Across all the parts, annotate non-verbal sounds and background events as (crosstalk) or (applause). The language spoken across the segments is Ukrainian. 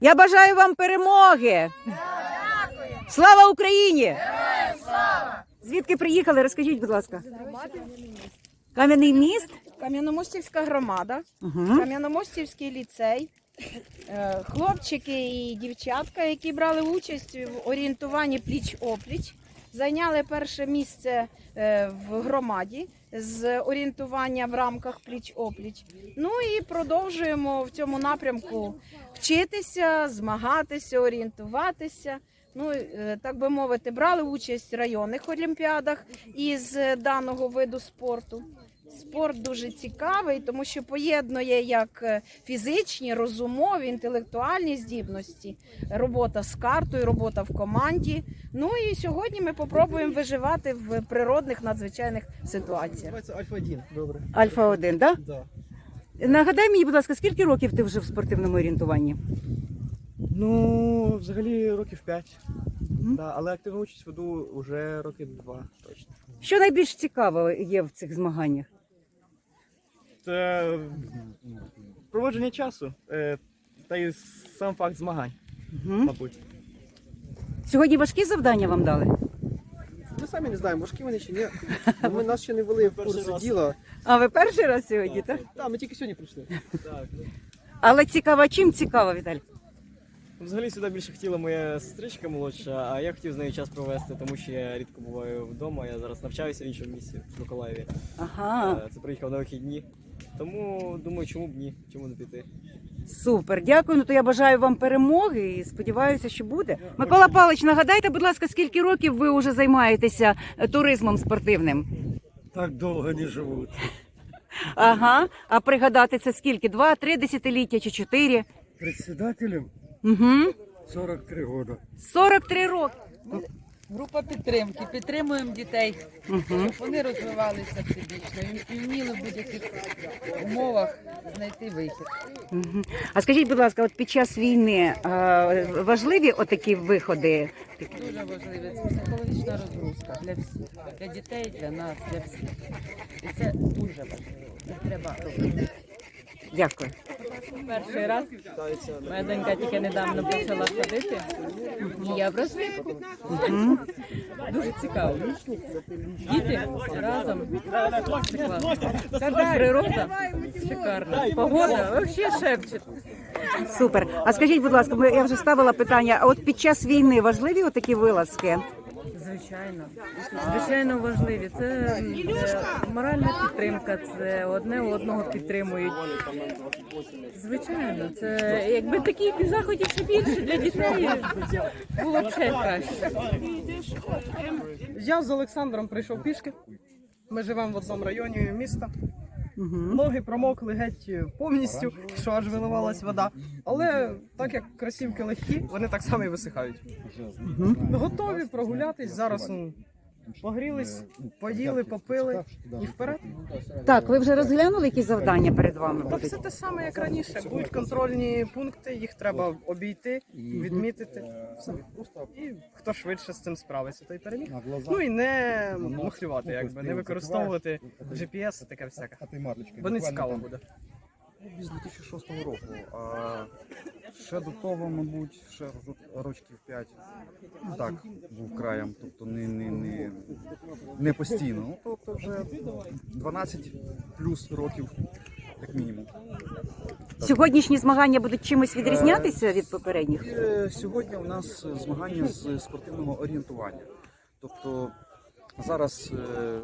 Я бажаю вам перемоги. Слава Україні! Звідки приїхали? Розкажіть, будь ласка. Кам'яний міст? Кам'яномостівська громада, Угу. Кам'яномостівський ліцей, е, хлопчики і дівчатка, які брали участь в орієнтуванні пліч-опліч, зайняли перше місце е, в громаді з орієнтування в рамках пліч-опліч. Ну і продовжуємо в цьому напрямку вчитися, змагатися, орієнтуватися. Ну, е, так би мовити, брали участь в районних олімпіадах із даного виду спорту. Спорт дуже цікавий, тому що поєднує як е, фізичні, розумові, інтелектуальні здібності, робота з картою, робота в команді. Ну і сьогодні ми попробуємо виживати в природних надзвичайних ситуаціях. Називається Альфа-1, добре. Альфа 1 да? Да. Нагадай мені, будь ласка, скільки років ти вже в спортивному орієнтуванні? Ну, взагалі років 5. Мгм. Да, але активну участь веду вже років 2 точно. Що найбільш цікаво є в цих змаганнях? Це проводження часу е, та й сам факт змагань, Угу. мабуть. Сьогодні важкі завдання вам дали? Ми самі не знаємо, важкі вони чи ні. Бо (laughs) Ми нас ще не ввели в курс раз. діла. А ви перший раз сьогодні, так? Так, ми тільки сьогодні прийшли. Так. Але цікаво, чим цікаво, Віталій? Взагалі сюди більше хотіла моя сестричка молодша, а я хотів з нею час провести, тому що я рідко буваю вдома. Я зараз навчаюся в іншому місці в Миколаєві. Ага, Е, Це приїхав на вихідні. Тому думаю, чому б ні, чому не піти. супер. Дякую. Ну то я бажаю вам перемоги і сподіваюся, що буде. Микола Павлович, нагадайте, будь ласка, скільки років ви вже займаєтеся е, туризмом спортивним? Так довго не живуть. Ага. А пригадати це скільки? Два, три десятиліття чи чотири? Председателем Угу. 43 года. 43 роки. Група підтримки. Підтримуємо дітей, щоб вони розвивалися всебічно і вміли в будь-яких умовах знайти вихід. Мгм. А скажіть, будь ласка, от під час війни е, важливі отакі виходи? Дуже важливо. Це психологічна розгрузка для всіх, для дітей, для нас, для всіх. І це дуже важливо. Це треба робити. Дякую. Перший раз моя донька тільки недавно почала ходити. І я в розвитку. Дуже цікаво. Діти разом. Це класно. Природа шикарна. Погода взагалі шепче. Супер. А скажіть, будь ласка, я вже ставила питання. А от під час війни важливі отакі вилазки? Звичайно, звичайно важливі. Це моральна підтримка, це одне одного підтримують. Звичайно, це якби таких заходів ще більше для дітей було б ще краще. Я з Олександром прийшов пішки. Ми живемо в одному районі міста. Угу. Ноги промокли геть повністю, що аж виливалась вода. Але так як красівки легкі, вони так само і висихають. Готові прогулятись. Зараз ну, погрілись, поїли, попили і вперед. Так, ви вже розглянули які завдання перед вами? Та все те саме, як раніше. Будуть контрольні пункти, їх треба обійти, відмітити. Все. І хто швидше з цим справиться, той переміг. Ну і не мухлювати, якби не використовувати GPS і таке всяке. Бо не цікаво буде. З 2006 року. А ще до того, мабуть, ще ро- рочків 5 так був краєм, тобто не, не, не, не постійно. Ну, тобто вже 12 плюс років, як мінімум. Сьогоднішні змагання будуть чимось відрізнятися від попередніх? І сьогодні у нас змагання з спортивного орієнтування. Тобто зараз е,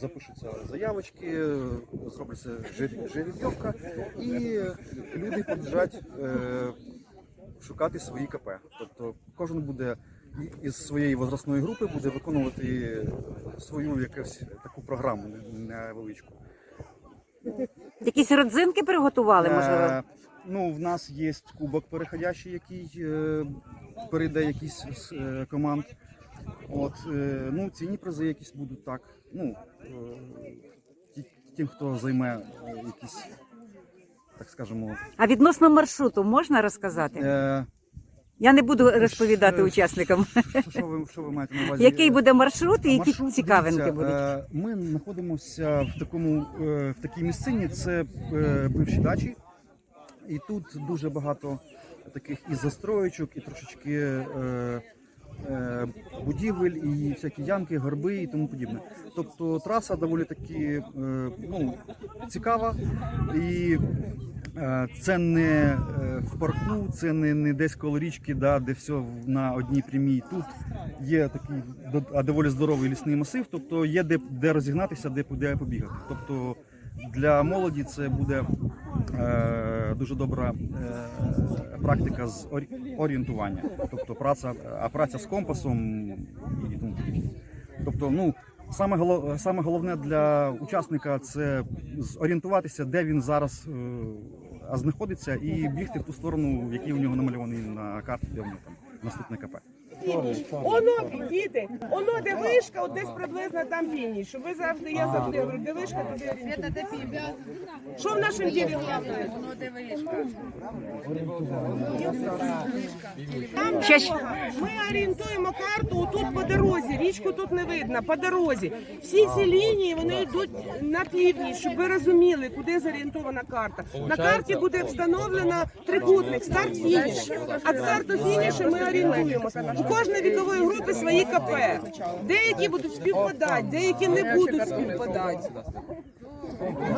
запишуться заявочки, зробиться жер- жеребьовка, і люди побіжать е, шукати свої КП. Тобто кожен буде із своєї возрастної групи буде виконувати свою якусь таку програму невеличку. Якісь родзинки приготували, можливо? Е, ну, в нас є кубок переходящий, який е, перейде якісь з е, команд. От, е, ну, цінні призи якісь будуть так. Ну, е, тим, хто займе е, якісь, так скажемо, А відносно маршруту можна розказати? е, Я не буду розповідати е, учасникам. що, що, ви, що ви маєте на увазі? Який буде маршрут і які Маршрут, цікавинки дивіться, будуть? Ми знаходимося в такому в такій місцині. Це бивші дачі. І тут дуже багато таких і застроєчок, і трошечки будівель, і всякі ямки, горби і тому подібне. Тобто траса доволі таки е, ну, цікава. І е, це не е, в парку, це не, не десь коло річки, да, де все на одній прямій. Тут є такий доволі здоровий лісний масив, тобто є де, де розігнатися, де, де побігати. Тобто для молоді це буде е, дуже добра е, практика з орі- орієнтування, тобто праця, а праця з компасом. Тобто, ну саме голов, саме головне для учасника це зорієнтуватися, де він зараз е, знаходиться, і бігти в ту сторону, в якій у нього намальований на карті, де у нього там наступне КП. Оно, діти, оно де вишка, от десь приблизно там фініш. Щоб ви завжди, я завжди говорю, де вишка, туди орієнтуйтесь. Що в нашому ділі головне? Там Ще ж- ми орієнтуємо карту тут по дорозі. Річку тут не видно, по дорозі. Всі ці лінії вони йдуть на північ, щоб ви розуміли, куди зорієнтована карта. На карті буде встановлено трикутник, старт фініш. А старту фінішу ми орієнтуємося. Кожної вікової групи свої КП. Деякі будуть співпадати, деякі не будуть співпадати.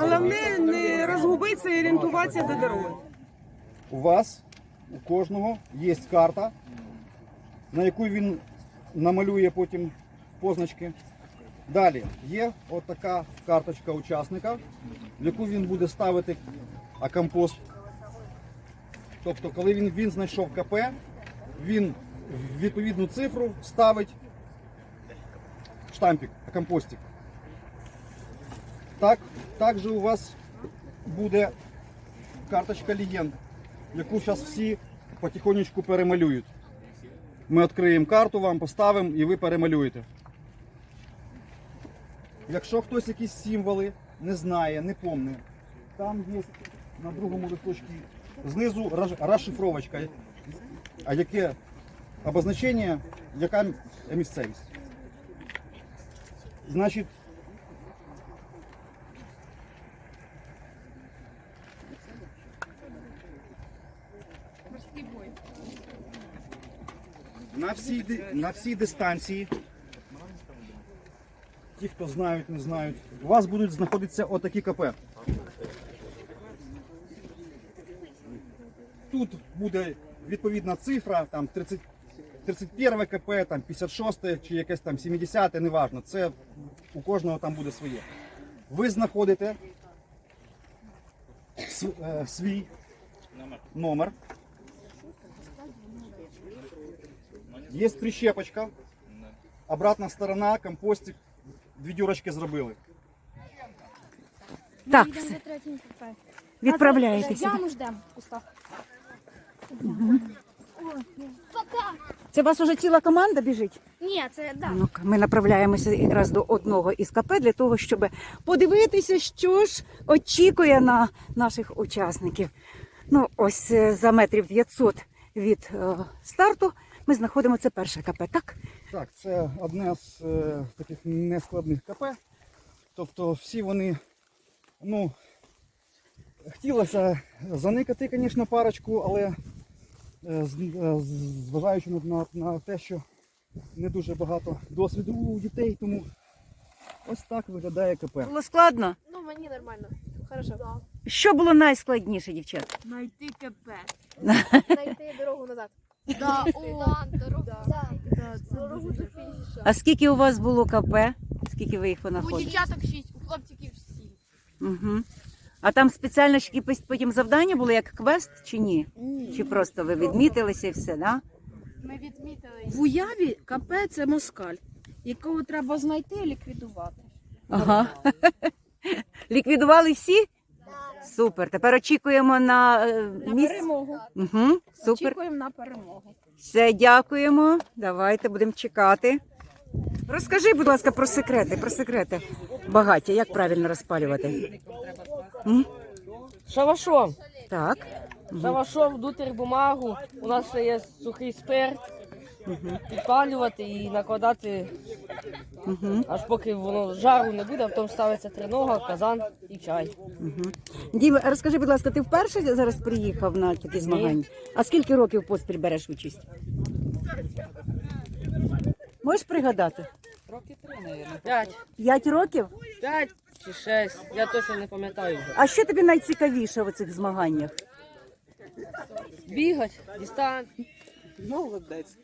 Головне не розгубитися і орієнтуватися до дороги. У вас, у кожного, є карта, на яку він намалює потім позначки. Далі є отака карточка учасника, в яку він буде ставити акампост. Тобто, коли він, він знайшов КП, він відповідну цифру ставить штампик, акампостик. Так, також у вас буде карточка легенд, яку зараз всі потихонечку перемалюють. Ми відкриємо карту, вам поставимо і ви перемалюєте. Якщо хтось якісь символи не знає, не помне, там є на другому листочку знизу розшифровочка, а яке обозначення, яка місцевість. Значить, на всій, на всій дистанції, ті, хто знають, не знають, у вас будуть знаходитися отакі КП. Тут буде відповідна цифра, там 30, 31 КП, там 56 чи якесь там 70, неважно. Це у кожного там буде своє. Ви знаходите е, свій номер. Є прищепочка, обратна сторона, компостик, дві дюрочки зробили. Так, все, йдемо за третім кафе. відправляєтеся. Яму Остап. Це у вас уже ціла команда біжить? Ні, це да. Ну, ми направляємося якраз до одного із КП для того, щоб подивитися, що ж очікує на наших учасників. Ну, ось е, за метрів 500 від е, старту ми знаходимо це перше КП, так? Так, це одне з е, таких нескладних КП. Тобто всі вони, ну, хотілося заникати, звісно, парочку, але зважаючи на, на, на те, що не дуже багато досвіду у дітей, тому ось так виглядає КП. Було складно. Ну, мені нормально. Хорошо. Що було найскладніше, дівчата? Знайти КП. Знайти дорогу назад. Да, о, дорогу. Да. Дорогу до фініша. А скільки у вас було КП? Скільки ви їх У дівчаток 6, у хлопчиків 7. Угу. А там спеціально ж якісь потім завдання були як квест чи ні? Чи просто ви відмітилися і все, да? Ми відмітили. В уяві КП це москаль, якого треба знайти і ліквідувати. Ага. (laughs) Ліквідували всі? Супер. Тепер очікуємо на е, На місць. перемогу. Угу. Супер. Очікуємо на перемогу. Все, дякуємо. Давайте будемо чекати. Розкажи, будь ласка, про секрети, про секрети багаття, як правильно розпалювати. М? Шавашом. Так. Шавашом, дутер бумагу. У нас ще є сухий спирт. підпалювати і накладати, Угу. аж поки воно жару не буде, а потім ставиться тринога, казан і чай. Дім, розкажи, будь ласка, ти вперше зараз приїхав на такі змагання? А скільки років поспіль береш участь? Можеш пригадати? Роки три, мабуть. П'ять. П'ять років? П'ять чи шесть. Я точно не пам'ятаю вже. А що тобі найцікавіше в цих змаганнях? Бігать, дістан. Молодець.